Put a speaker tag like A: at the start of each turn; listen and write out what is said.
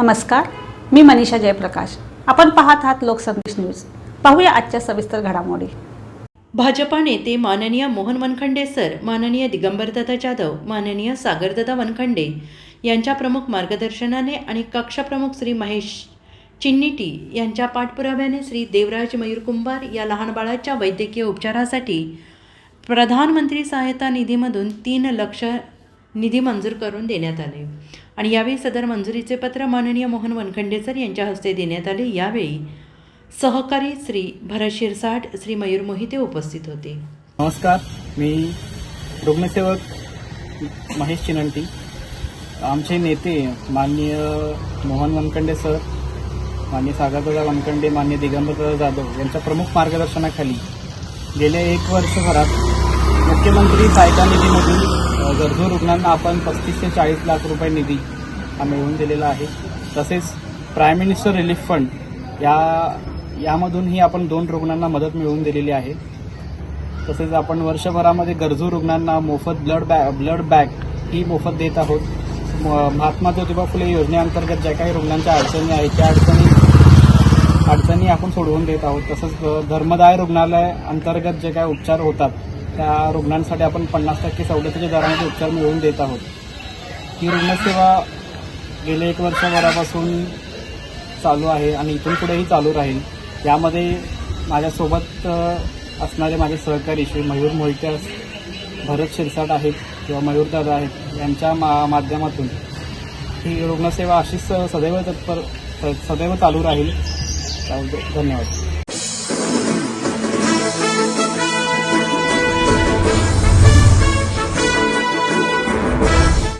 A: नमस्कार मी मनीषा जयप्रकाश. आपण पाहत आहात लोकसंदेश न्यूज. पाहूया आजच्या सविस्तर घडामोडी.
B: भाजपा नेते माननीय मोहन वनखंडे सर माननीय दिगंबरदत्ता जाधव माननीय सागरदत्ता वनखंडे यांच्या प्रमुख मार्गदर्शनाने आणि कक्षप्रमुख श्री महेश चिन्निटी यांच्या पाठपुराव्याने श्री देवराज मयूर कुंभार या लहान बाळाच्या वैद्यकीय उपचारासाठी प्रधानमंत्री सहायता निधीमधून तीन लक्ष निधी मंजूर करून देण्यात आले. आणि यावेळी सदर मंजुरीचे पत्र माननीय मोहन वनखंडे सर यांच्या हस्ते देण्यात आले. यावेळी सहकारी श्री भरत शिरसाट श्री मयूर मोहिते उपस्थित होते.
C: नमस्कार. मी रुग्णसेवक महेश चिनंटी. आमचे नेते माननीय मोहन वनखंडे सर माननीय सागरदादा वनखंडे मान्य दिगंबरदादा जाधव यांच्या प्रमुख मार्गदर्शनाखाली गेल्या एक वर्षभरात मुख्यमंत्री सहायता निधीमधून गरजू रुग्णांना आपण पस्तीस ते चाळीस लाख रुपये निधी हा मिळवून दिलेला आहे. तसेच प्राईम मिनिस्टर रिलीफ फंड या यामधूनही आपण दोन रुग्णांना मदत मिळवून दिलेली आहे. तसेच आपण वर्षभरामध्ये गरजू रुग्णांना मोफत ब्लड बॅ ब्लड बॅग ही मोफत देत आहोत. म- महात्मा ज्योतिबा फुले योजनेअंतर्गत ज्या काही रुग्णांच्या अडचणी आहेत त्या अडचणी अडचणी आपण सोडवून देत आहोत. तसंच धर्मदाय रुग्णालय अंतर्गत जे काही उपचार होतात त्या रुग्णांसाठी आपण पन्नास टक्के सवलतीच्या दरामध्ये उपचार मिळवून देत आहोत. ही रुग्णसेवा गेले एक वर्षभरापासून चालू आहे आणि इथून पुढेही चालू राहील. यामध्ये माझ्यासोबत असणारे माझे सहकारी श्री मयूर मोहिते भरत शिरसाट आहेत किंवा मयूरदादा आहेत यांच्या मा माध्यमातून ही रुग्णसेवा अशीच सदैव तत्पर सदैव चालू राहील. धन्यवाद.